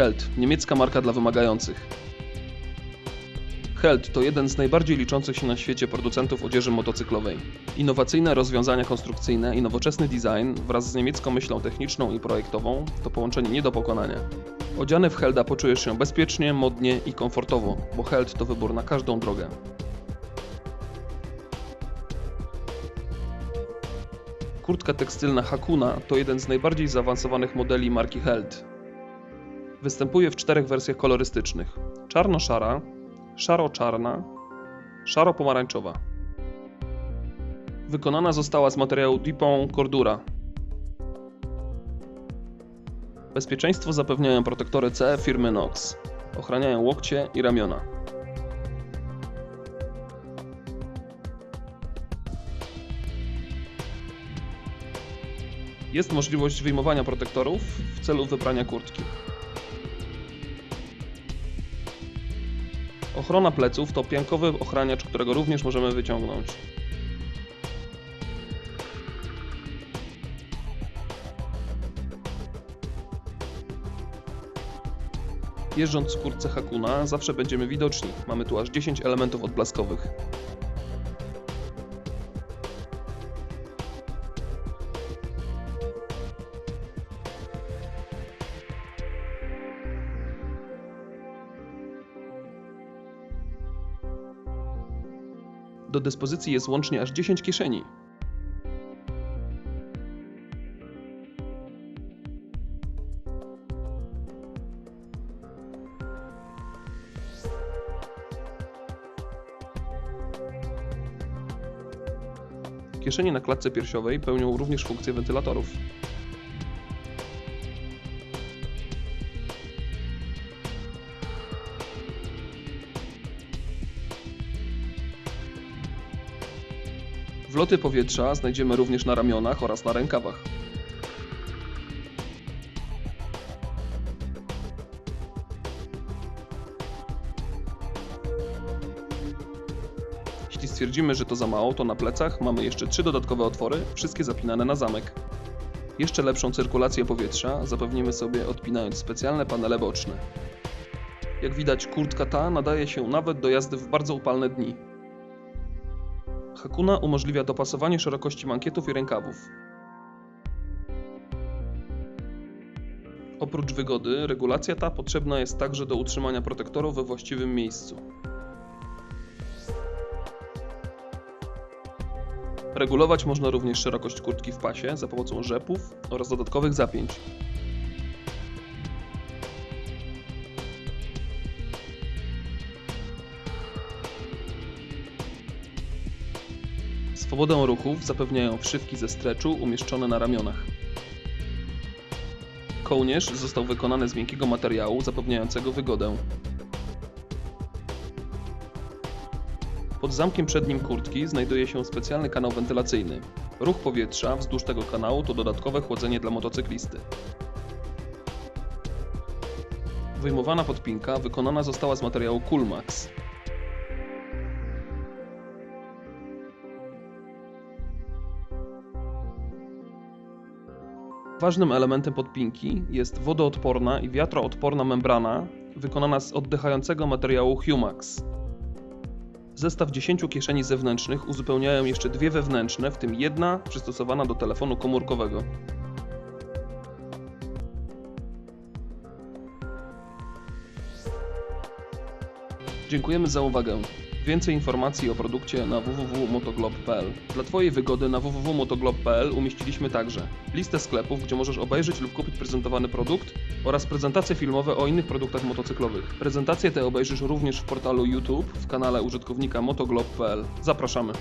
Held, niemiecka marka dla wymagających. Held to jeden z najbardziej liczących się na świecie producentów odzieży motocyklowej. Innowacyjne rozwiązania konstrukcyjne i nowoczesny design wraz z niemiecką myślą techniczną i projektową to połączenie nie do pokonania. Odziany w Helda poczujesz się bezpiecznie, modnie i komfortowo, bo Held to wybór na każdą drogę. Kurtka tekstylna Hakuna to jeden z najbardziej zaawansowanych modeli marki Held. Występuje w czterech wersjach kolorystycznych: czarno-szara, szaro-czarna, szaro-pomarańczowa. Wykonana została z materiału Dupont Cordura. Bezpieczeństwo zapewniają protektory CE firmy Nox. Ochraniają łokcie i ramiona. Jest możliwość wyjmowania protektorów w celu wyprania kurtki. Ochrona pleców to piankowy ochraniacz, którego również możemy wyciągnąć. Jeżdżąc w kurtce Hakuna zawsze będziemy widoczni. Mamy tu aż 10 elementów odblaskowych. Do dyspozycji jest łącznie aż 10 kieszeni. Kieszenie na klatce piersiowej pełnią również funkcję wentylatorów. Wloty powietrza znajdziemy również na ramionach oraz na rękawach. Jeśli stwierdzimy, że to za mało, to na plecach mamy jeszcze trzy dodatkowe otwory, wszystkie zapinane na zamek. Jeszcze lepszą cyrkulację powietrza zapewnimy sobie odpinając specjalne panele boczne. Jak widać, kurtka ta nadaje się nawet do jazdy w bardzo upalne dni. Hakuna umożliwia dopasowanie szerokości mankietów i rękawów. Oprócz wygody, regulacja ta potrzebna jest także do utrzymania protektorów we właściwym miejscu. Regulować można również szerokość kurtki w pasie za pomocą rzepów oraz dodatkowych zapięć. Swobodę ruchów zapewniają wszywki ze streczu umieszczone na ramionach. Kołnierz został wykonany z miękkiego materiału zapewniającego wygodę. Pod zamkiem przednim kurtki znajduje się specjalny kanał wentylacyjny. Ruch powietrza wzdłuż tego kanału to dodatkowe chłodzenie dla motocyklisty. Wyjmowana podpinka wykonana została z materiału Coolmax. Ważnym elementem podpinki jest wodoodporna i wiatroodporna membrana wykonana z oddychającego materiału Humax. Zestaw 10 kieszeni zewnętrznych uzupełniają jeszcze dwie wewnętrzne, w tym jedna przystosowana do telefonu komórkowego. Dziękujemy za uwagę. Więcej informacji o produkcie na www.motoglob.pl. Dla Twojej wygody na www.motoglob.pl umieściliśmy także listę sklepów, gdzie możesz obejrzeć lub kupić prezentowany produkt oraz prezentacje filmowe o innych produktach motocyklowych. Prezentacje te obejrzysz również w portalu YouTube w kanale użytkownika motoglob.pl. Zapraszamy.